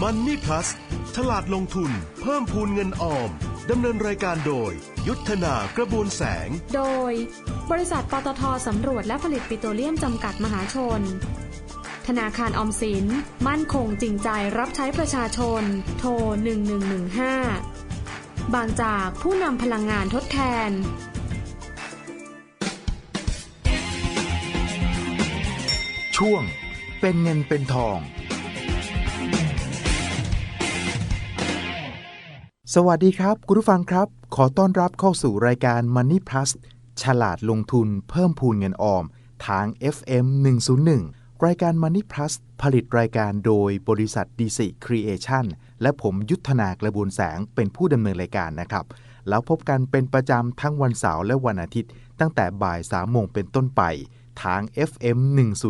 Money Plus ฉลาดลงทุน เพิ่มพูนเงินออม ดำเนินรายการโดย ยุทธนากระบวนแสง โดย บริษัทปตทสำรวจและผลิตปิโตรเลียมจำกัดมหาชน ธนาคารออมสิน มั่นคงจริงใจรับใช้ประชาชน โทร 1115 บางจากผู้นำพลังงานทดแทนช่วงเป็นเงินเป็นทอง สวัสดีครับ คุณผู้ฟังครับ ขอต้อนรับเข้าสู่รายการ Money Plus ฉลาดลงทุนเพิ่มพูนเงินออม ทาง FM 101 รายการ Money Plus ผลิตรายการโดยบริษัทดีซีครีเอชันและผมยุทธนากระบวนแสงเป็นผู้ดำเนินรายการนะครับ แล้วพบกันเป็นประจำทั้งวันเสาร์และวันอาทิตย์ ตั้งแต่บ่าย3โมงเป็นต้นไป ทาง FM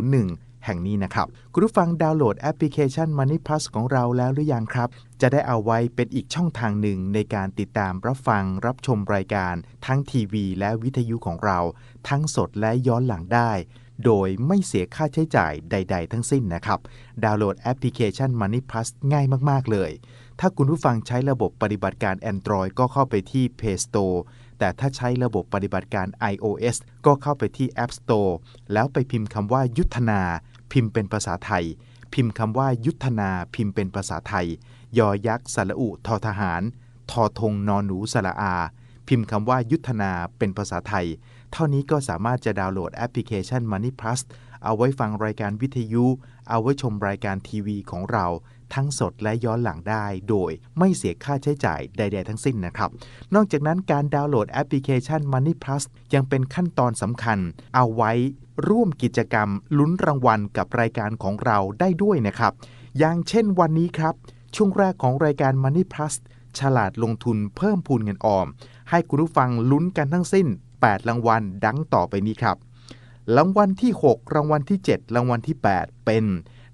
101 แห่งนี้นะครับ คุณผู้ฟังดาวน์โหลดแอปพลิเคชัน Money Plus ของเราแล้วหรือยังครับ จะได้เอาไว้เป็นอีกช่องทางหนึ่งในการติดตามรับฟังรับชมรายการ ทั้งทีวี และวิทยุของเรา ทั้งสดและย้อนหลังได้ โดยไม่เสียค่าใช้จ่ายใด ๆ ทั้งสิ้นนะครับ ดาวน์โหลดแอปพลิเคชัน Money Plus ง่ายมาก ๆ เลย ถ้าคุณผู้ฟังใช้ระบบปฏิบัติการ Android ก็เข้าไปที่ Play Store แต่ถ้าใช้ระบบปฏิบัติการ iOS ก็เข้าไปที่ App Store แล้วไปพิมพ์คำว่ายุทธนา พิมพ์เป็นภาษาไทย พิมพ์คำว่ายุทธนาพิมพ์เป็นภาษาไทย ยอยักษ์สระอุทอทหาร ทอทงนอนหนูสระอา พิมพ์คำว่ายุทธนาเป็นภาษาไทย เท่านี้ก็สามารถจะดาวน์โหลดแอปพลิเคชัน Money Plus เอาไว้ฟังรายการวิทยุ เอาไว้ชมรายการทีวีของเรา ทั้งสดและย้อนหลังได้ โดยไม่เสียค่าใช้จ่ายใด ๆ ทั้งสิ้นนะครับ นอกจากนั้นการดาวน์โหลดแอปพลิเคชัน Money Plus ยังเป็นขั้นตอนสำคัญ เอาไว้ร่วมกิจกรรมลุ้นรางวัลกับรายการของเราได้ด้วยนะครับ อย่างเช่นวันนี้ครับ ช่วงแรกของรายการ Money Plus ฉลาดลงทุนเพิ่มพูนเงินออม ให้คุณผู้ฟังลุ้นกันทั้งสิ้น 8 รางวัลดังต่อไปนี้ครับ รางวัลที่ 6 รางวัลที่ 7 รางวัลที่ 8 เป็น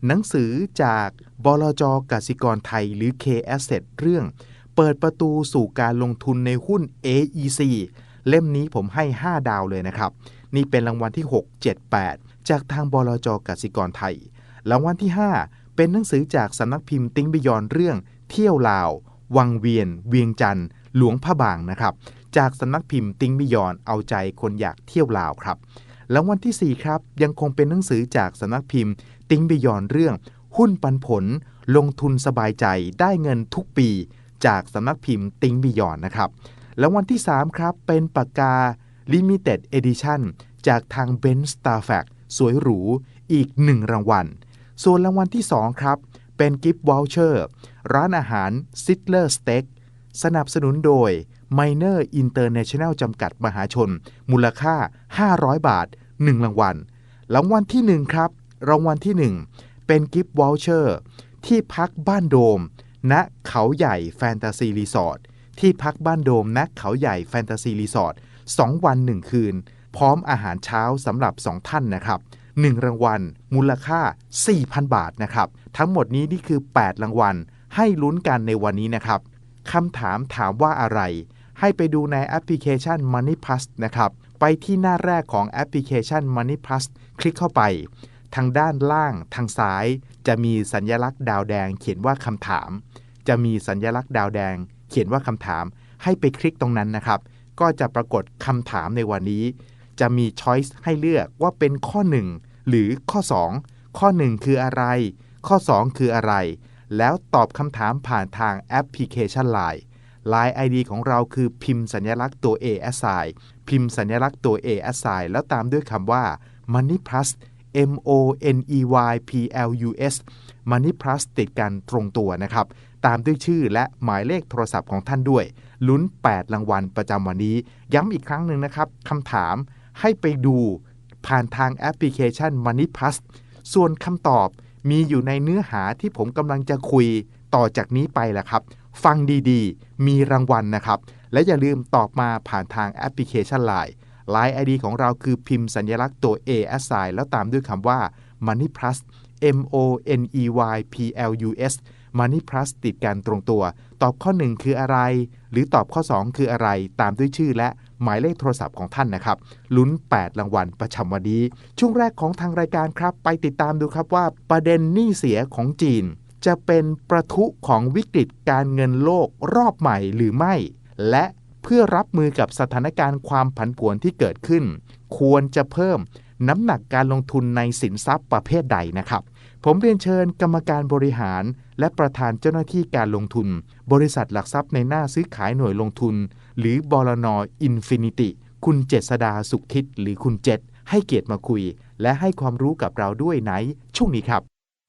หนังสือจากบลจกสิกรไทยหรือ K Asset เรื่อง เปิดประตูสู่การลงทุนในหุ้น AEC เล่มนี้ผมให้ 5 ดาวเลยนะครับ นี่เป็นรางวัลที่ 6 7 8 จากทางบลจกสิกรไทย รางวัลที่ 5 เป็นหนังสือจากสำนักพิมพ์ติ้งบิยอนเรื่อง เที่ยวลาว วังเวียน เวียงจันทร์หลวงพระบางนะครับ จากสำนักพิมพ์ติ้งบิยอนเอาใจคนอยากเที่ยวลาวครับรางวัลที่ 4 ครับ ยังคงเป็นหนังสือจากสำนักพิมพ์ ติ้งบิยอนเรื่อง หุ้นปันผลลงทุนสบายใจได้เงินทุกปี จากสำนักพิมพ์ติ้งบิยอนนะครับรางวัลที่ 3 ครับ เป็นปากกา Limited Edition จากทาง b e n s t a r f a c สวยหรูอีก 1 รางวัล ส่วนรางวัลที่ 2 ครับ เป็นกิฟต์วอลเชอร์ร้านอาหาร s i t l e r Steak สนับสนุนโดย Miner International จำกัดมหาชน มูลค่า 500 บาท 1 รางวัล รางวัลที่ 1 ครับ รางวัลที่ 1 เป็นกิฟต์วอลเชอร์ที่พักบ้านโดมณเขาใหญ่แฟนตาซีรีสอร์ทที่พักบ้านโดมณเขาใหญ่แฟนตาซีรีสอร์ท2วัน 1 คืน พร้อมอาหารเช้าสำหรับ 2 ท่านนะครับ 1 รางวัล มูลค่า 4,000 บาทนะครับ ทั้งหมดนี้นี่คือ 8 รางวัล ให้ลุ้นกันในวันนี้นะครับคำถามถามว่าอะไร ให้ไปดูในแอปพลิเคชัน Money Plus นะครับ ไปที่หน้าแรกของแอปพลิเคชัน Money Plus คลิกเข้าไป ทางด้านล่างทางซ้าย จะมีสัญลักษณ์ดาวแดง เขียนว่าคำถาม จะมีสัญลักษณ์ดาวแดง เขียนว่าคำถาม ให้ไปคลิกตรงนั้นนะครับ ก็จะปรากฏคำถามในวันนี้ จะมีช้อยส์ให้เลือกว่าเป็นข้อ 1 หรือข้อ 2 ข้อ 1 คืออะไร ข้อ 2 คืออะไร แล้วตอบคำถามผ่านทางแอปพลิเคชัน Line Line ID ของเราคือพิมพ์สัญลักษณ์ตัว A s i พิมพ์สัญลักษณ์ตัว A s i แล้วตามด้วยคำว่า Money Plus M O N E Y P L U S Money Plus ติดกันตรงตัวนะครับ ตามด้วยชื่อและหมายเลขโทรศัพท์ของท่านด้วย ลุ้น 8 รางวัลประจำวันนี้ ย้ำอีกครั้งหนึ่งนะครับคำถามให้ไปดูผ่านทางแอปพลิเคชัน Money Plus ส่วนคำตอบมีอยู่ในเนื้อหาที่ผมกำลังจะคุยต่อจากนี้ไปแหละครับ ฟังดีๆ มีรางวัลนะครับ และอย่าลืมตอบมาผ่านทางแอปพลิเคชัน Line Line ID ของเราคือพิมพ์สัญลักษณ์ตัว A S I แล้วตามด้วยคำว่า Money Plus M O N E Y P L U S Money Plus ติดกันตรงตัว ตอบข้อ 1 คืออะไร หรือตอบข้อ 2 คืออะไร ตามด้วยชื่อและหมายเลขโทรศัพท์ของท่านนะครับ ลุ้น 8 รางวัลประจำวันนี้ ช่วงแรกของทางรายการครับ ไปติดตามดูครับว่าประเด็นหนี้เสียของจีน จะเป็นประทุของวิกฤตการเงินโลกรอบใหม่หรือไม่ และ เพื่อรับมือกับสถานการณ์ความผันผวนที่เกิดขึ้น ควรจะเพิ่มน้ำหนักการลงทุนในสินทรัพย์ประเภทใดนะครับ ผมเรียนเชิญกรรมการบริหาร และประธานเจ้าหน้าที่การลงทุน บริษัทหลักทรัพย์ในหน้าซื้อขายหน่วยลงทุน หรือบลนอินฟินิตีคุณเจษดาสุขทิศหรือคุณเจษให้เกียรติมาคุย และให้ความรู้กับเราด้วยในช่วงนี้ครับ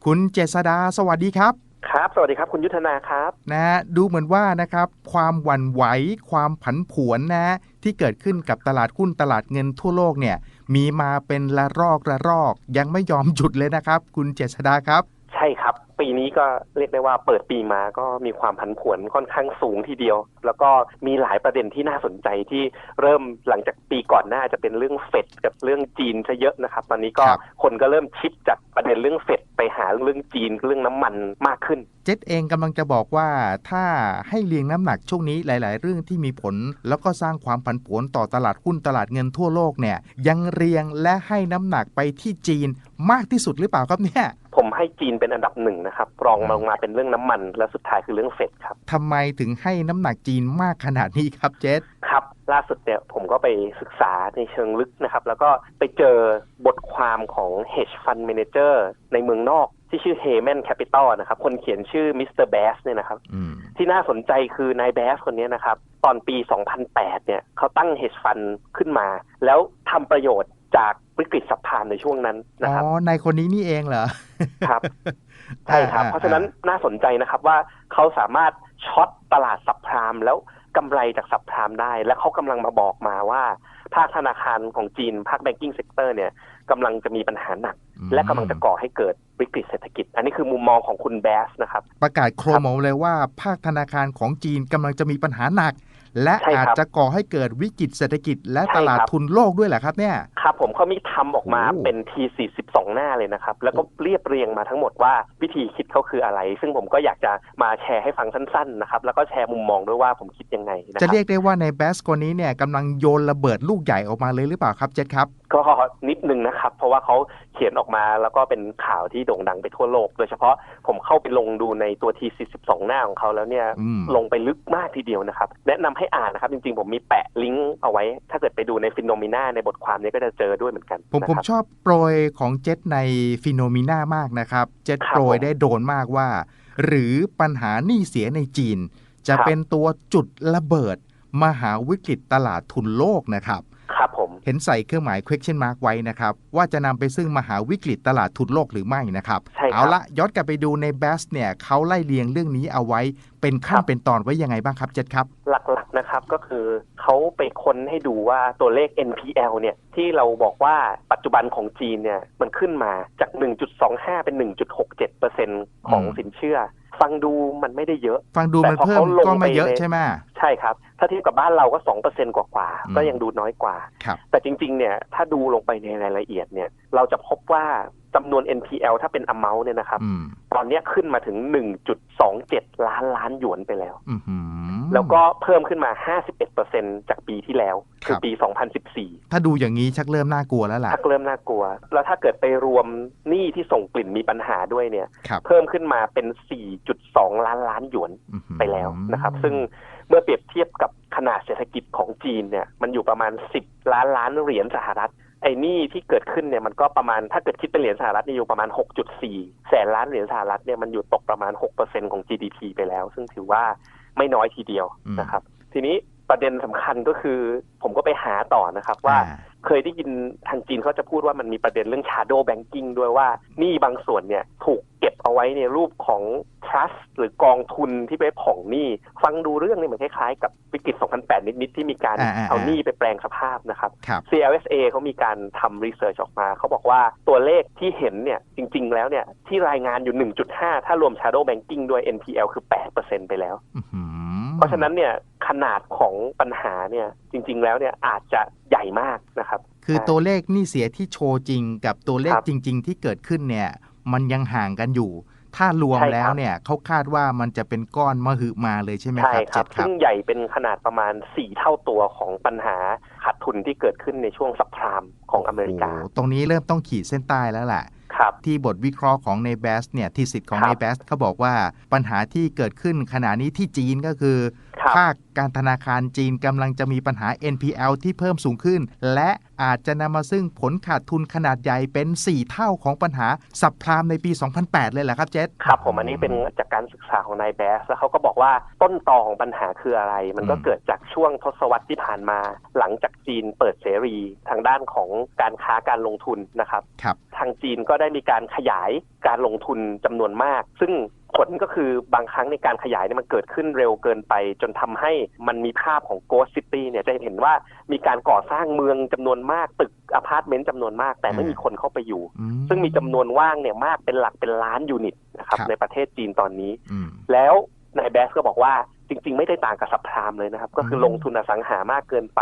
คุณเจษดาสวัสดีครับ ครับ สวัสดีครับ คุณยุทธนาครับ นะฮะดูเหมือนว่านะครับ ความหวั่นไหว ความผันผวนนะ ที่เกิดขึ้นกับตลาดหุ้นตลาดเงินทั่วโลกเนี่ย มีมาเป็นละรอกละรอก ยังไม่ยอมหยุดเลยนะครับ คุณเจษดาครับ ช่ครับ ปีนี้ก็เรียกได้ว่าเปิดปีมาก็มีความผันผวนค่อนข้างสูงทีเดียว แล้วก็มีหลายประเด็นที่น่าสนใจที่เริ่มหลังจากปีก่อนหน้าจะเป็นเรื่องเฟดกับเรื่องจีนซะเยอะนะครับ ตอนนี้ก็ครับคนก็เริ่มชิปจากประเด็นเรื่องเฟดไปหาเรื่องจีนเรื่องน้ำมันมากขึ้น เจษเองกำลังจะบอกว่าถ้าให้เรียงน้ำหนักช่วงนี้หลาย ๆ เรื่องที่มีผล แล้วก็สร้างความผันผวนต่อตลาดหุ้นตลาดเงินทั่วโลกเนี่ยยังเรียงและให้น้ำหนักไปที่จีนมากที่สุดหรือเปล่าครับเนี่ย ผมให้จีนเป็นอันดับหนึ่งนะครับ รองลงมาเป็นเรื่องน้ำมัน และสุดท้ายคือเรื่องเฟดครับทำไมถึงให้น้ำหนักจีนมากขนาดนี้ครับเจษครับ ล่าสุดเนี่ยผมก็ไปศึกษาในเชิงลึกนะครับ แล้วก็ไปเจอบทความของ hedge fund manager ในเมืองนอกที่ชื่อ Heyman Capital นะครับ คนเขียนชื่อมิสเตอร์แบสเนี่ยนะครับอืมที่น่าสนใจคือนายแบสคนนี้นะครับ ตอนปี 2008 เนี่ยเขาตั้ง hedge fund ขึ้นมา แล้วทำประโยชน์จาก วิกฤตสัพพามในช่วงนั้นนะอ๋ครับอในคนนี้นี่เองเหรอครับใช่ครับอ่เพราะฉะนั้นน่าสนใจนะครับว่าเขาสามารถช็อตตลาดสับพรามแล้วกำไรจากสับพรามได้ และเขากำลังมาบอกมาว่า ภาคธนาคารของจีน ภาคแบงกิ้งเซกเตอร์เนี่ยกำลังจะมีปัญหาหนักอืมและกำลังจะก่อให้เกิดวิกฤตเศรษฐกิจ อันนี้คือมุมมองของคุณแบสนะครับ ประกาศโครมเอาเลยว่าภาคธนาคารของจีนกำลังจะมีปัญหาหนัก และใช่ครับอาจจะก่อให้เกิดวิกฤตเศรษฐกิจและใช่ตลาดครับทุนโลกด้วยแหละครับเนี่ยครับผมเขามีทำออกมาโอ้เป็นทีสี่สิบสองหน้าเลยนะครับ แล้วก็เรียบเรียงมาทั้งหมดว่าวิธีคิดเขาคืออะไร ซึ่งผมก็อยากจะมาแชร์ให้ฟังสั้นๆนะครับแล้วก็แชร์มุมมองด้วยว่าผมคิดยังไงนะคจะรับเรียกได้ว่าในแบสคนนี้เนี่ยกำลังโยนระเบิดลูกใหญ่ออกมาเลยหรือเปล่าครับเจษครับก็นิดนึงนะครับ เพราะว่าเขาเขียนออกมาแล้วก็เป็นข่าวที่โด่งดังไปทั่วโลก โดยเฉพาะผมเข้าไปลงดูในตัวที42หน้าของเขาแล้วเนี่ยอืมลงไปลึกมากทีเดียวนะครับ แนะนำให้อ่านนะครับ จริงๆ ผมมีแปะลิงก์เอาไว้ ถ้าเกิดไปดูในฟินโนมิน่าในบทความนี้ก็จะเจอด้วยเหมือนกัน ผมนะผมครับชอบโปรยของเจษในฟิโนมิน่ามากนะครับ เจษครับโปรยผมได้โดนมากว่า หรือปัญหาหนี้เสียในจีน จะครับเป็นตัวจุดระเบิด มหาวิกฤตตลาดทุนโลกนะครับ ครับผม เห็นใส่เครื่องหมาย question mark ไว้นะครับ ว่าจะนำไปซึ่งมหาวิกฤตตลาดทุนโลกหรือไม่นะครับ ใช่ครับ เอาละย้อนกลับไปดูใน b บสเนี่ยเขาไล่เรียงเรื่องนี้เอาไว้ เป็นขั้นครับเป็นตอนไว้ยังไงบ้างครับเจษครับ หลักๆนะครับก็คือเขาไปค้นให้ดูว่าตัวเลข NPL เนี่ยที่เราบอกว่าปัจจุบันของจีนเนี่ยมันขึ้นมาจาก 1.25 เป็น 1.67%ของอืมสินเชื่อ ฟังดูมันไม่ได้เยอะ ฟังดูแต่มันพอเพิ่มเขาลงก็ไม่ไปเยอะในใช่ไหมใช่ครับ ถ้าเทียบกับบ้านเราก็ 2%กว่าอืมๆก็ยังดูน้อยกว่าครับแต่จริงๆเนี่ยถ้าดูลงไปในรายละเอียดเนี่ยเราจะพบว่า จำนวน NPL ถ้าเป็น amount เนี่ยนะครับอืมตอนเนี้ยขึ้นมาถึง 1.27 ล้านล้านหยวนไปแล้วอือหือแล้วก็เพิ่มขึ้นมา 51%จากปีที่แล้ว คืคอรับปี 2014 ถ้าดูอย่างนี้ชักเริ่มน่ากลัวแล้วล่ะ ชักเริ่มน่ากลัว แล้วถ้าเกิดไปรวมหนี้ที่ส่งกลิ่นมีปัญหาด้วยเนี่ยครับเพิ่มขึ้นมาเป็น 4.2 ล้านล้านหยวนอื้อหือไปแล้วนะครับ ซึ่งเมื่อเปรียบเทียบกับขนาดเศรษฐกิจของจีนเนี่ย มันอยู่ประมาณ 10 ล้านล้านเหรียญสหรัฐ ไอ้หนี่ที่เกิดขึ้นเนี่ยมันก็ประมาณถ้าเกิดคิดเป็นเหรียญสหรัฐเนี่ยอยู่ประมาณ 6.4 แสนล้านเหรียญสหรัฐเนี่ยมันอยู่ตกประมาณ 6%ของ GDP ไปแล้ว ซึ่งถือว่าไม่น้อยทีเดียวอืมนะครับ ทีนี้ประเด็นสำคัญก็คือ ผมก็ไปหาต่อนะครับว่าอ่ เคยได้ยินทางจีนเขาจะพูดว่ามันมีประเด็นเรื่อง shadow banking ด้วยว่าหนี้บางส่วนเนี่ยถูกเก็บเอาไว้ในรูปของ trust หรือกองทุนที่ไปผ่องหนี้ ฟังดูเรื่องนี้เหมือนคล้ายๆ กับวิกฤต 2008 นิดๆ ที่มีการอ่าๆๆเอาหนี้ไปแปลงสภาพนะครับครับ CLSA เขามีการทำรีเสิร์ชออกมา เขาบอกว่าตัวเลขที่เห็นเนี่ยจริง ๆ แล้วเนี่ยที่รายงานอยู่ 1.5 ถ้ารวม shadow banking ด้วย NPL คือ 8%ไปแล้วอื้อหือ เพราะฉะนั้นเนี่ยขนาดของปัญหาเนี่ยจริง ๆ แล้วเนี่ยอาจจะใหญ่มากนะครับ คือตัวเลขหนี้เสียที่โชว์จริงกับตัวเลขรจริง ๆ ที่เกิดขึ้นเนี่ยมันยังห่างกันอยู่ ถ้ารวมรแล้วเนี่ยเขาคาดว่ามันจะเป็นก้อนมหึมาเลยใช่ไหมครับคเจ็รับดครัซึ่งใหญ่เป็นขนาดประมาณ 4 เท่าตัวของปัญหาขาดทุนที่เกิดขึ้นในช่วงสับพรามของอเมริกาโอ้ตรงนี้เริ่มต้องขีดเส้นใต้แล้วแหละ ครับที่บทวิเคราะห์ของในแบสเนี่ยที่สิทธิ์ของครับในแบสเขาบอกว่าปัญหาที่เกิดขึ้นขณะนี้ที่จีนก็คือครับภาคการธนาคารจีนกำลังจะมีปัญหา NPL ที่เพิ่มสูงขึ้น และ อาจจะนำมาซึ่งผลขาดทุนขนาดใหญ่เป็น 4 เท่าของปัญหาสับพรามในปี 2008 เลยแหละครับเจษครับผมอันนี้เป็นจากการศึกษาของนายแบส แล้วเขาก็บอกว่าต้นตอของปัญหาคืออะไร มันก็อืมเกิดจากช่วงทศวรรษที่ผ่านมา หลังจากจีนเปิดเสรีทางด้านของการค้าการลงทุนนะครับครับ ทางจีนก็ได้มีการขยายการลงทุนจำนวนมาก ซึ่ง ผลก็คือบางครั้งในการขยายเนี่ยมันเกิดขึ้นเร็วเกินไป จนทำให้มันมีภาพของ Ghost City เนี่ยจะเห็นว่ามีการก่อสร้างเมืองจำนวนมากตึกอพาร์ตเมนต์จำนวนมาก แต่ไม่มีคนเข้าไปอยู่อืซึ่งมีจำนวนว่างเนี่ยมากเป็นหลักเป็นล้านยูนิตนะครับครับในประเทศจีนตอนนี้อืมแล้วนายแบสก็บอกว่าจริง ๆ ไม่ได้ต่างกับสับพรามเลยนะครับ ก็คือมลงทุนอสังหามากเกินไป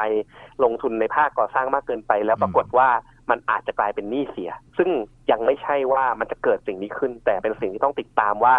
ลงทุนในภาคก่อสร้างมากเกินไป แล้วอืมปรากฏว่ามันอาจจะกลายเป็นหนี้เสีย ซึ่งยังไม่ใช่ว่ามันจะเกิดสิ่งนี้ขึ้น แต่เป็นสิ่งที่ต้องติดตามว่า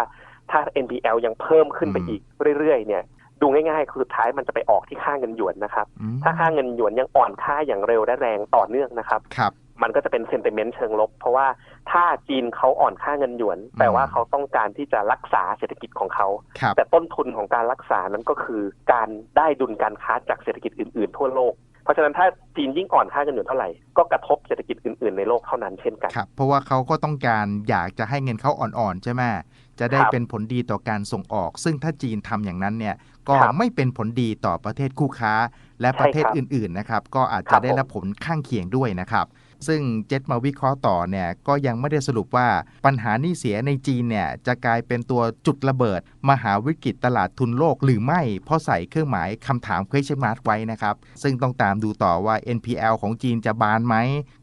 ถ้า NPL ยังเพิ่มขึ้นไปอีกเรื่อยๆเนี่ยดูง่ายๆ คือสุดท้ายมันจะไปออกที่ค่าเงินหยวนนะครับอืมถ้าค่าเงินหยวนยังอ่อนค่าอย่างเร็วและแรงต่อเนื่องนะครับครับ มันก็จะเป็นเซนติเมนต์เชิงลบ เพราะว่าถ้าจีนเขาอ่อนค่าเงินหยวนแปลว่าเขาต้องการที่จะรักษาเศรษฐกิจของเขาครับแต่ต้นทุนของการรักษานั้นก็คือการได้ดุลการค้าจากเศรษฐกิจอื่นๆ ทั่วโลกเพราะฉะนั้นถ้าจีนยิ่งอ่อนค่าเงินหยวนเท่าไหร่ ก็กระทบเศรษฐกิจอื่นๆในโลกเท่านั้นเช่นกันครับเพราะว่าเขาก็ต้องการอยากจะให้เงินเขาอ่อนๆใช่ไหม จะได้ครับเป็นผลดีต่อการส่งออก ซึ่งถ้าจีนทำอย่างนั้นเนี่ยก็ครับไม่เป็นผลดีต่อประเทศคู่ค้า และประเทศใช่ครับอื่นๆนะครับ ก็อาจครัจะบได้รับผลข้างเคียงด้วยนะครับซึ่งเจ็ตมาวิเคราะห์ต่อเนี่ยก็ยังไม่ได้สรุปว่าปัญหาหนี้เสียในจีนเนี่ยจะกลายเป็นตัวจุดระเบิด มหาวิกฤตตลาดทุนโลกหรือไม่ เพราะใส่เครื่องหมายคำถาม question mark ไว้นะครับ ซึ่งต้องตามดูต่อว่า NPL ของจีนจะบานไหม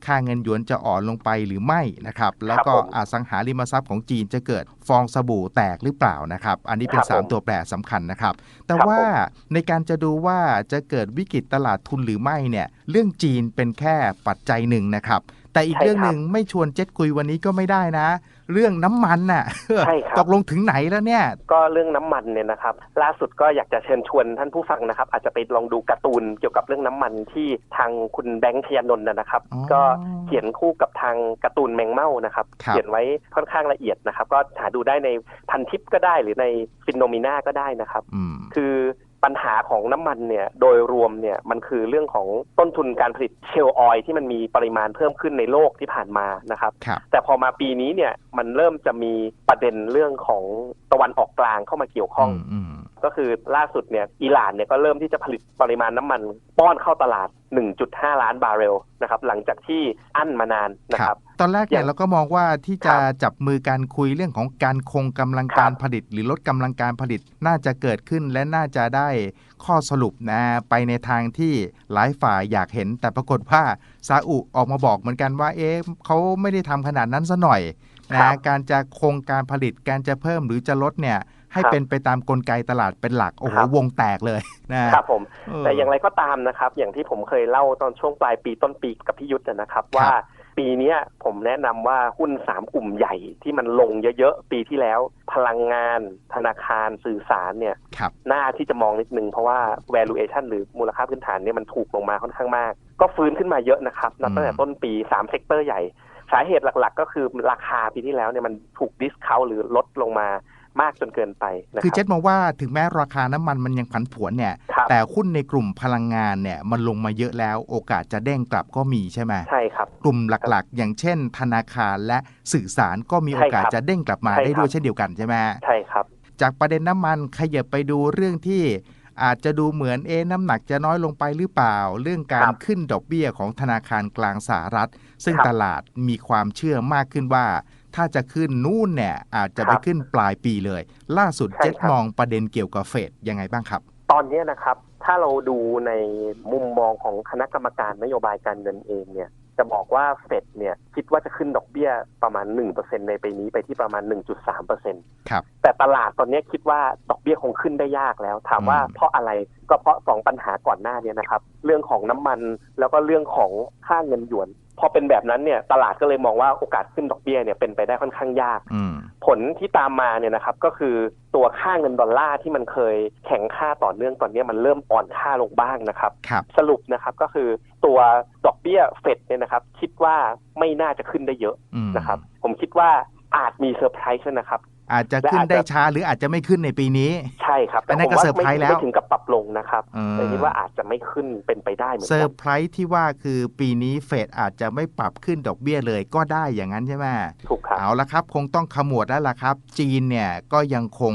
ค่าเงินหยวนจะอ่อนลงไปหรือไม่นะครับแล้วก็ผมอสังหาริมทรัพย์ของจีนจะเกิดฟองสบู่แตกหรือเปล่านะครับ อันนี้เป็นครับผม3ตัวแปรสำคัญนะครับ แต่ครับว่าผมในการจะดูว่าจะเกิดวิกฤตตลาดทุนหรือไม่เนี่ยเรื่องจีนเป็นแค่ปัจจัยหนึ่งนะครับ แต่อีกใช่เรื่องครับหนึ่งไม่ชวนเจ็ดคุยวันนี้ก็ไม่ได้นะ เรื่องน้ำมันน่ะใช่ครับตกลงถึงไหนแล้วเนี่ย ก็เรื่องน้ำมันเนี่ยนะครับ ล่าสุดก็อยากจะเชิญชวนท่านผู้ฟังนะครับ อาจจะไปลองดูการ์ตูนเกี่ยวกับเรื่องน้ำมันที่ทางคุณแบงค์ชยานนท์นะนะครับอ๋อก็เขียนคู่กับทางการ์ตูนแมงเม่านะครับครับ เขียนไว้ค่อนข้างละเอียดนะครับ ก็หาดูได้ในพันทิปก็ได้หรือในฟินโนมิน่าก็ได้นะครับอืมคือ ปัญหาของน้ำมันเนี่ยโดยรวมเนี่ยมันคือเรื่องของต้นทุนการผลิตเชลล์ออยล์ที่มันมีปริมาณเพิ่มขึ้นในโลกที่ผ่านมานะครับครับแต่พอมาปีนี้เนี่ยมันเริ่มจะมีประเด็นเรื่องของตะวันออกกลางเข้ามาเกี่ยวข้องอืม ก็คือล่าสุดเนี่ยอิหร่านเนี่ยก็เริ่มที่จะผลิตปริมาณน้ำมัน ป้อนเข้าตลาด 1.5 ล้านบาร์เรลนะครับหลังจากที่อั้นมานานนะคครัรับบตอนแรกเนี่อยย่างเราก็มองว่าที่จะครับจับมือการคุยเรื่องของการคงกำลังครับการผลิต หรือลดกำลังการผลิตน่าจะเกิดขึ้นและน่าจะได้ข้อสรุปนะไปในทางที่หลายฝ่ายอยากเห็น แต่ปรากฏว่าซาอุออกมาบอกเหมือนกันว่าเอ๊ะเขาไม่ได้ทำขนาดนั้นซะหน่อยครันะบการจะคงการผลิตการจะเพิ่มหรือจะลดเนี่ย ให้ครับเป็นไปตามกลไกตลาดเป็นหลัก โอ้โหครับวงแตกเลยนะครับผมเออแต่อย่างไรก็ตามนะครับ อย่างที่ผมเคยเล่าตอนช่วงปลายปีต้นปีกับพี่ยุทธนะครับว่าปีเนี้ยผมแนะนำว่าหุ้นสามกลุ่มใหญ่ที่มันลงเยอะๆ ปีที่แล้ว พลังงาน ธนาคารสื่อสารเนี่ยครับหน้าที่จะมองนิดนึง เพราะว่า valuation หรือมูลค่าพื้นฐานเนี่ยมันถูกลงมาค่อนข้างมาก ก็ฟื้นขึ้นมาเยอะนะครับนับตั้งแต่อืมต้นปี 3 เซกเตอร์ใหญ่ สาเหตุหลักๆ ก็คือราคาปีที่แล้วเนี่ยมันถูกดิสคาวหรือลดลงมา มากจนเกินไปนะคือคเจ็รัดมองว่าถึงแม้ราคาน้ำมันมันยังผันผวนเนี่ยครับแต่หุ้นในกลุ่มพลังงานเนี่ยมันลงมาเยอะแล้วโอกาสจะเด้งกลับก็มีใช่ไหมใช่ครับ กลุ่มหลักๆ อย่างเช่น ธนาคารและสื่อสารก็มีโอกาสใช่ครับจะเด้งกลับมาใช่ได้ครับด้วยเช่นเดียวกันใช่ไหมใช่ครับ จากประเด็นน้ำมันขยับไปดูเรื่องที่อาจจะดูเหมือนเอ๊ะน้ำหนักจะน้อยลงไปหรือเปล่า เรื่องการครับขึ้นดอกเบี้ยของธนาคารกลางสหรัฐ ซึ่งครับตลาดมีความเชื่อมากขึ้นว่า ถ้าจะขึ้นนู่นเนี่ยอาจจะไปครับขึ้นปลายปีเลย ล่าสุดใช่เจ็ดครับมองประเด็นเกี่ยวกับเฟดยังไงบ้างครับ ตอนเนี้ยนะครับ ถ้าเราดูในมุมมองของคณะกรรมการนโยบายการเงินเองเนี่ยจะบอกว่าเฟดเนี่ยคิดว่าจะขึ้นดอกเบี้ยประมาณ 1%ในปีนี้ไปที่ประมาณ 1.3%ครับแต่ตลาดตอนเนี้ยคิดว่าดอกเบี้ยคงขึ้นได้ยากแล้ว ถามว่าอืมเพราะอะไรก็เพราะสองปัญหาก่อนหน้าเนี้นะครับ เรื่องของน้ำมันแล้วก็เรื่องของค่าเงินหยวน พอเป็นแบบนั้นเนี่ยตลาดก็เลยมองว่าโอกาสขึ้นดอกเบี้ยเนี่ยเป็นไปได้ค่อนข้างยากอืมพผลที่ตามมาเนี่ยนะครับก็คือตัวค่าเงินดอลลาร์ที่มันเคยแข็งค่าต่อเนื่องตอนนี้มันเริ่มอ่อนค่าลงบ้างนะครับครับสรุปนะครับก็คือตัวดอกเบี้ยเฟดเนี่ยนะครับ คิดว่าไม่น่าจะขึ้นได้เยอะอืมนะครับ ผมคิดว่าอาจมีเซอร์ไพรส์นะครับ อาจจะขึ้นได้ช้าหรืออาจจะไม่ขึ้นในปีนี้ ใช่ครับอันนั้นก็ผมว่าเซอร์ไพรส์ไม่แล้วไม่ถึงกับปรับลงนะครับเออแต่คิดว่าอาจจะไม่ขึ้นเป็นไปได้เหมือนเซอกัร์ไพรส์ที่ว่าคือปีนี้เฟดอาจจะไม่ปรับขึ้นดอกเบี้ยเลยก็ได้อย่างนั้นใช่ไหมถูกครับเอาละครับ คงต้องขมวดแล้วล่ะครับ จีนเนี่ยก็ยังคง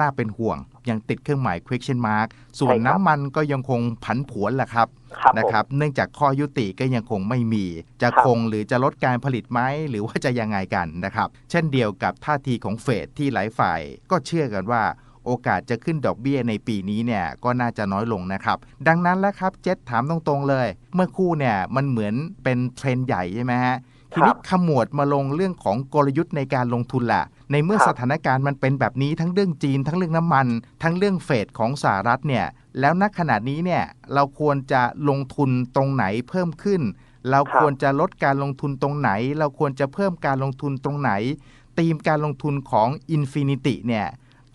น่าเป็นห่วง ยังติดเครื่องหมาย question mark ส่วนใช่ครับน้ำมันก็ยังคงผันผวนแหละครับครับนะผมครับ เนื่องจากข้อยุติก็ยังคงไม่มี จะครับคงหรือจะลดการผลิตไหมหรือว่าจะยังไงกันนะครับ เช่นเดียวกับท่าทีของเฟดที่หลายฝ่ายก็เชื่อกันว่าโอกาสจะขึ้นดอกเบี้ยในปีนี้เนี่ยก็น่าจะน้อยลงนะครับ ดังนั้นแล้วครับเจษถามตรงๆเลย เมื่อคู่เนี่ยมันเหมือนเป็นเทรนด์ใหญ่ใช่ไหมฮะ ทีนี้ขมวดมาลงเรื่องของกลยุทธ์ในการลงทุนล่ะในเมื่อครับสถานการณ์มันเป็นแบบนี้ทั้งเรื่องจีน ทั้งเรื่องน้ำมัน ทั้งเรื่องเฟดของสหรัฐเนี่ย แล้วณขณะนี้เนี่ยเราควรจะลงทุนตรงไหนเพิ่มขึ้น เราควรจะลดการลงทุนตรงไหน เราควรจะเพิ่มการลงทุนตรงไหนธีมการลงทุนของ Infinity เนี่ย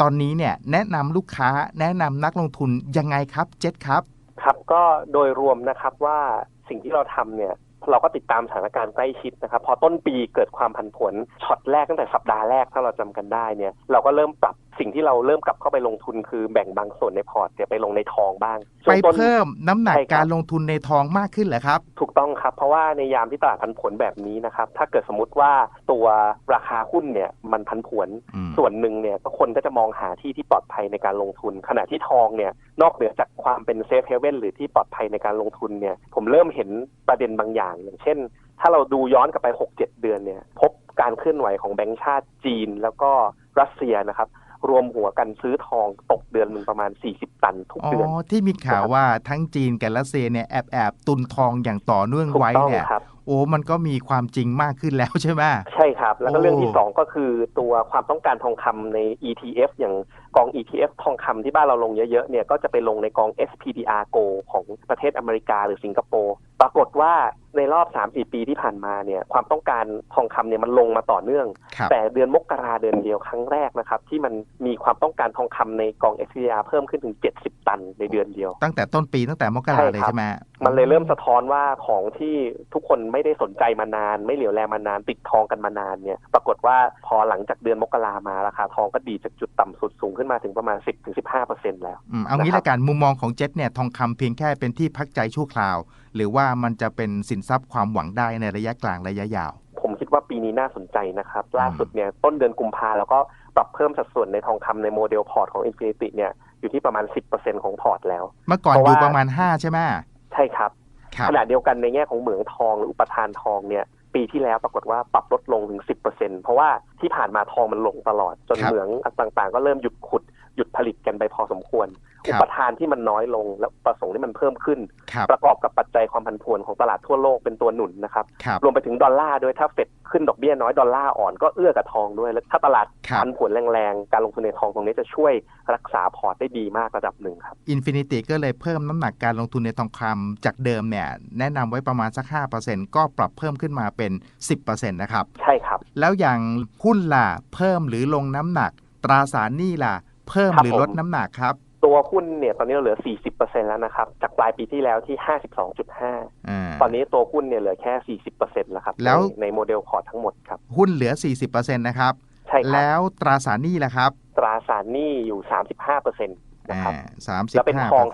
ตอนนี้เนี่ยแนะนำลูกค้าแนะนำนักลงทุนยังไงครับเจษครับ ครับก็โดยรวมนะครับว่าสิ่งที่เราทำเนี่ย เราก็ติดตามสถานการณ์ใกล้ชิดนะครับ พอต้นปีเกิดความผันผวนช็อตแรกตั้งแต่สัปดาห์แรกถ้าเราจำกันได้เนี่ยเราก็เริ่มปรับสิ่งที่เราเริ่มกลับเข้าไปลงทุนคือแบ่งบางส่วนในพอร์ตเนี่ยไปลงในทองบ้างช่ไปวงต้นเพิ่มน้ำหนักใช่ครับการลงทุนในทองมากขึ้นเหรอครับ ถูกต้องครับเพราะว่าในยามที่ตลาดผันผวนแบบนี้นะครับ ถ้าเกิดสมมติว่าตัวราคาหุ้นเนี่ยมันผันผวนอืมส่วนหนึ่งเนี่ยก็คนก็จะมองหาที่ที่ปลอดภัยในการลงทุน ขณะที่ทองเนี่ยนอกเหนือจากความเป็นเซฟเฮเว่นหรือที่ปลอดภัยในการลงทุนเนี่ยผมเริ่มเห็นประเด็นบางอย่างอย่างเช่น ถ้าเราดูย้อนกลับไป 6-7 เดือนเนี่ย พบการเคลื่อนไหวของแบงก์ชาติจีน แล้วก็รัสเซียนะครับ รวมหัวกันซื้อทองตกเดือนหนึ่งประมาณ 40 ตันทุกอ๋อเดือนที่มีข่าวนะครับว่าทั้งจีนกับรัสเซียเนี่ยแอบแอบตุนทองอย่างต่อเนื่องถูกไว้ต้องเนี่ยครับโอ้มันก็มีความจริงมากขึ้นแล้วใช่ไหมใช่ครับ แล้วก็โอ้เรื่องที่สองก็คือตัวความต้องการทองคำใน ETF อย่างกอง ETF ทองคำที่บ้านเราลงเยอะๆเนี่ยก็จะไปลงในกอง SPDR Go ของประเทศอเมริกาหรือสิงคโปร์ ปรากฏว่าในรอบ3-4ปีที่ผ่านมาเนี่ยความต้องการทองคำเนี่ยมันลงมาต่อเนื่องครับแต่เดือนมกราเดือนเดียวครั้งแรกนะครับ ที่มันมีความต้องการทองคำในกอง SPDR เพิ่มขึ้นถึง 70 ตันในเดือนเดียว ตั้งแต่ต้นปีตั้งแต่มกราใช่เลยครับใช่ไหมมันเลยเริ่มสะท้อนว่าของที่ทุกคนไม่ได้สนใจมานาน ไม่เหลียวแลมานาน ติดทองกันมานานเนี่ยปรากฏว่าพอหลังจากเดือนมกรามาราคาทองก็ดีจากจุดต่ำสุดสูงขึ้นมาถึงประมาณ 10-15%แล้วอืมเอางี้นะครับละกันมุมมองของเจ็ตเนี่ยทองคำเพียงแค่เป็นที่พักใจชั่วคราว หรือว่ามันจะเป็นสินทรัพย์ความหวังได้ในระยะกลางระยะยาว ผมคิดว่าปีนี้น่าสนใจนะครับล่าสุดเนี่ยต้นเดือนกุมภาแล้วก็ปรับเพิ่มสัดส่วนในทองคำในโมเดลพอร์ตของ Infinity เนี่ยอยู่ที่ประมาณ 10%ของพอร์ตแล้ว เมื่อก่อนเพราะอยู่ว่าประมาณ 5 ใช่ไหมใช่ครับครับขณะเดียวกันในแง่ของเหมืองทองหรืออุปทานทองเนี่ยปีที่แล้วปรากฏว่าปรับลดลงถึง 10%เพราะว่าที่ผ่านมาทองมันลงตลอดจนครับเหมืองต่างๆ ก็เริ่มหยุดขุด หยุดผลิตกันไปพอสมควรครับอุปทานที่มันน้อยลงและประสงค์ที่มันเพิ่มขึ้นครับประกอบกับปัจจัยความผันผวนของตลาดทั่วโลกเป็นตัวหนุนนะครับครับรวมไปถึงดอลลาร์ด้วยถ้าเฟดขึ้นดอกเบี้ยน้อยดอลลาร์อ่อนก็เอื้อกับทองด้วย แล้วถ้าตลาดครับผันผวนแรงๆ การลงทุนในทองตรงนี้จะช่วยรักษาพอร์ตได้ดีมากระดับหนึ่งครับอินฟินิตี้ก็เลยเพิ่มน้ำหนักการลงทุนในทองคำจากเดิมเนี่ยแนะนำไว้ประมาณสัก 5%ก็ปรับเพิ่มขึ้นมาเป็น 10%นะครับใช่ครับ แล้วอย่างหุ้นล่ะเพิ่มหรือลงน้ำหนักตราสารหนี้ล่ะ เพิ่มครับหรือผมลดน้ำหนักครับ ตัวหุ้นเนี่ยตอนนี้เราเหลือ 40%แล้วนะครับ จากปลายปีที่แล้วที่ 52.5อ่าตอนนี้ตัวหุ้นเนี่ยเหลือแค่ 40%แล้วครับแล้วในในโมเดลพอร์ตทั้งหมดครับ หุ้นเหลือ 40%นะครับใช่ครับแล้วตราสารหนี้ล่ะครับ ตราสารหนี้อยู่ 35%นะครับสามสิบแล้วเป็นห้าทอง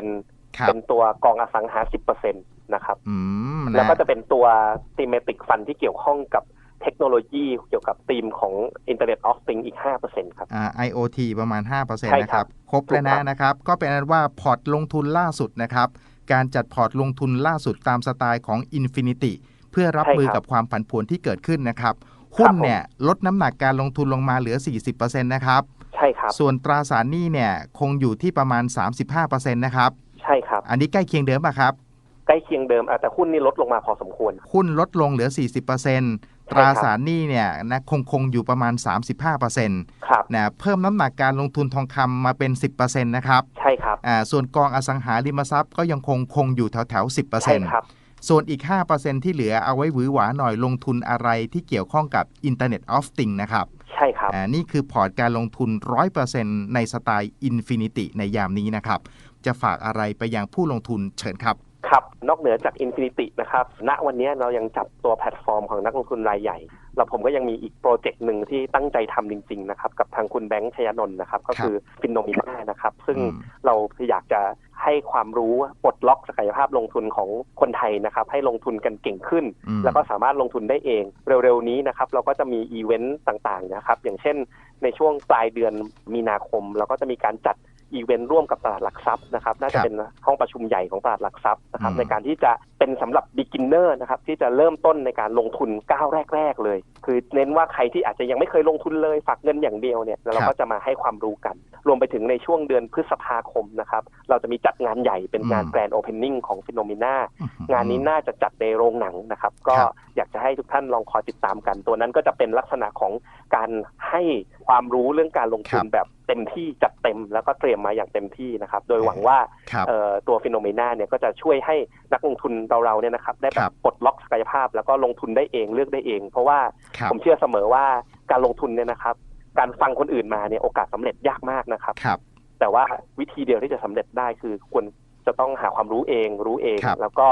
10%ครับเป็นตัวกองอสังหา 10%นะครับอืมแล้วก็นจะเป็นตัว thematic fund ที่เกี่ยวข้องกับ เทคโนโลยีเกี่ยวกับธีมของ Internet of Things อีก 5%ครับอ่า IoT ประมาณ5%ใช่นะคครัรับบครบแล้วถูกครันะบนะครับ ก็เป็นอันว่าพอร์ตลงทุนล่าสุดนะครับ การจัดพอร์ตลงทุนล่าสุดตามสไตล์ของ Infinity เพื่อรับมือกับความผันผวนที่เกิดขึ้นนะครับ หุ้นเนี่ยลดน้ำหนักการลงทุนลงมาเหลือ 40%นะครับใช่ครับ ส่วนตราสารหนี้เนี่ยคงอยู่ที่ประมาณ 35%นะครับใช่ครับ อันนี้ใกล้เคียงเดิมป่ะครับใกล้เคียงเดิมอะแต่หุ้นนี่ลดลงมาพอสมควร หุ้นลดลงเหลือ 40%ต ราสารหนี้เนี่ยนะคงคงอยู่ประมาณ 35%ครับนะเพิ่มน้ำหนักการลงทุนทองคำมาเป็น 10%นะครับใช่ครับอ่าส่วนกองอสังหาริมทรัพย์ก็ยังคงคงอยู่แถวแถวๆใช่ครับ10%ส่วนอีก 5%ที่เหลือเอาไว้หวือหวาหน่อยลงทุนอะไรที่เกี่ยวข้องกับ Internet of Things นะครับใช่ช่ครับอ่านี่คือพอร์ตการลงทุน 100%ในสไตล์ Infinity ในยามนี้นะครับ จะฝากอะไรไปยังผู้ลงทุนเชิญครับ ครับนอกเหนือจาก Infinity นะครับณวันนี้เรายังจับตัวแพลตฟอร์มของนักลงทุนรายใหญ่แล้วผมก็ยังมีอีกโปรเจกต์หนึ่งที่ตั้งใจทำจริง ๆ นะครับ กับทางคุณแบงค์ชยนนท์นะครับ ก็คือฟินโนมิน่านะครับ ซึ่งอืมเราอยากจะให้ความรู้ปลดล็อกศักยภาพลงทุนของคนไทยนะครับ ให้ลงทุนกันเก่งขึ้นอืมแล้วก็สามารถลงทุนได้เอง เร็วๆนี้นะครับ เราก็จะมีอีเวนต์ต่างๆนะครับ อย่างเช่น ในช่วงปลายเดือนมีนาคม เราก็จะมีการจัด อีเวนต์ร่วมกับตลาดหลักทรัพย์นะครับ น่าจะเป็นห้องประชุมใหญ่ของตลาดหลักทรัพย์นะครับอืมในการที่จะ เป็นสำหรับ beginner นะครับที่จะเริ่มต้นในการลงทุนก้าวแรก ๆ เลย คือเน้นว่าใครที่อาจจะยังไม่เคยลงทุนเลยฝากเงินอย่างเดียวเนี่ยเราก็จะมาให้ความรู้กัน รวมไปถึงในช่วงเดือนพฤษภาคมนะครับเราจะมีจัดงานใหญ่เป็นงานอืมแกรนด์โอเพนนิ่งของฟิโนมิน่าอื้อหืองานนี้น่าจะจัดในโรงหนังนะครับ ก็ครับอยากจะให้ทุกท่านลองคอยติดตามกัน ตัวนั้นก็จะเป็นลักษณะของการให้ความรู้เรื่องการลงทุนแบบเต็มที่จัดเต็มแล้วก็เตรียมมาอย่างเต็มที่นะครับ โดยหวังว่าครับเอ่อตัวฟิโนเมนาเนี่ยก็จะช่วยให้นักลงทุนเราๆเนี่ยนะครับได้แบครับบปลดล็อกศักยภาพ แล้วก็ลงทุนได้เองเลือกได้เอง เพราะว่าครับผมเชื่อเสมอว่าการลงทุนเนี่ยนะครับ การฟังคนอื่นมาเนี่ยโอกาสสำเร็จยากมากนะครับครับแต่ว่าวิธีเดียวที่จะสำเร็จได้คือควรจะต้องหาความรู้เองรู้เองครับแล้วก็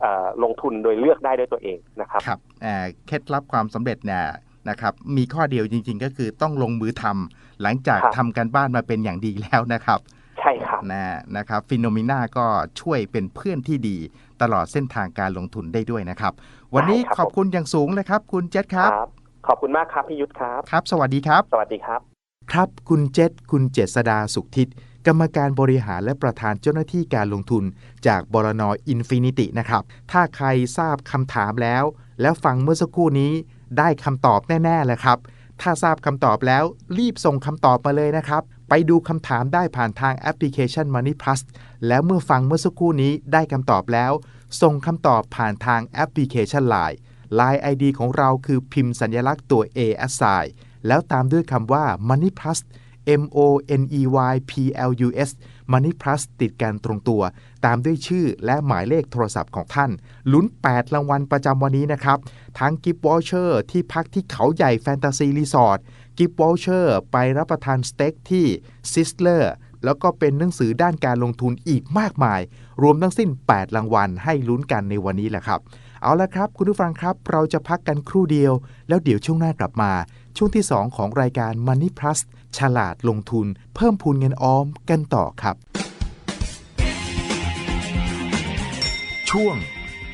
เอ่อลงทุนโดยเลือกได้ด้วยตัวเองนะครับครับอ่าเคล็ดลับความสำเร็จเนี่ยนะครับมีข้อเดียวจริง ๆ ก็คือต้องลงมือทำหลังจากครับทำการบ้านมาเป็นอย่างดีแล้วนะครับ ใช่ครับนะนะครับฟิโนมิน่าก็ช่วยเป็นเพื่อนที่ดี ตลอดเส้นทางการลงทุนได้ด้วยนะครับ วันนี้ได้ครับขอบคุณอย่างสูงเลยครับ คุณเจษครับ ขอบคุณมากครับพี่ยุทธครับ ครับ สวัสดีครับ สวัสดีครับ ครับคุณเจษคุณเจษดาสุขทิศกรรมการบริหารและประธานเจ้าหน้าที่การลงทุน จากบรนอินฟินิตินะครับ ถ้าใครทราบคำถามแล้ว แล้วฟังเมื่อสักครู่นี้ได้คำตอบแน่ๆเลยครับ ถ้าทราบคำตอบแล้วรีบส่งคำตอบมาเลยนะครับ ไปดูคำถามได้ผ่านทางแอปพลิเคชัน Money Plus แล้วเมื่อฟังเมื่อสักครู่นี้ได้คำตอบแล้ว ส่งคำตอบผ่านทางแอปพลิเคชัน Line Line ID ของเราคือพิมพ์สัญลักษณ์ตัว A s i แล้วตามด้วยคำว่า Money Plus M O N E Y P L U S Money Plus ติดกันตรงตัว ตามด้วยชื่อและหมายเลขโทรศัพท์ของท่าน ลุ้น 8 รางวัลประจำวันนี้นะครับ ทั้งกิฟต์วอลเชอร์ที่พักที่เขาใหญ่แฟนตาซีรีสอร์ทกิฟต์วอลเชอร์ไปรับประทานสเต็กที่ซิสเลอร์ แล้วก็เป็นหนังสือด้านการลงทุนอีกมากมาย รวมทั้งสิ้น 8 รางวัลให้ลุ้นกันในวันนี้แหละครับ เอาละครับ คุณผู้ฟังครับ เราจะพักกันครู่เดียว แล้วเดี๋ยวช่วงหน้ากลับมา ช่วงที่ 2 ของรายการ Money Plus ฉลาดลงทุน เพิ่มพูนเงินออมกันต่อครับ ช่วง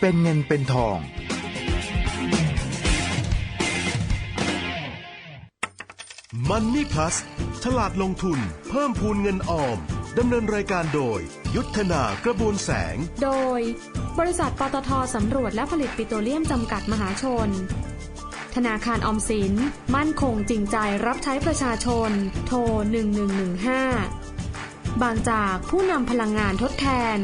เป็นเงินเป็นทอง Money Plus ฉลาดลงทุน เพิ่มพูนเงินออม ดำเนินรายการโดย ยุทธนากระบวนแสง โดย บริษัทปตทสำรวจและผลิตปิโตรเลียมจำกัดมหาชน ธนาคารออมสิน มั่นคงจริงใจรับใช้ประชาชน โทร 1115 บางจากผู้นำพลังงานทดแทน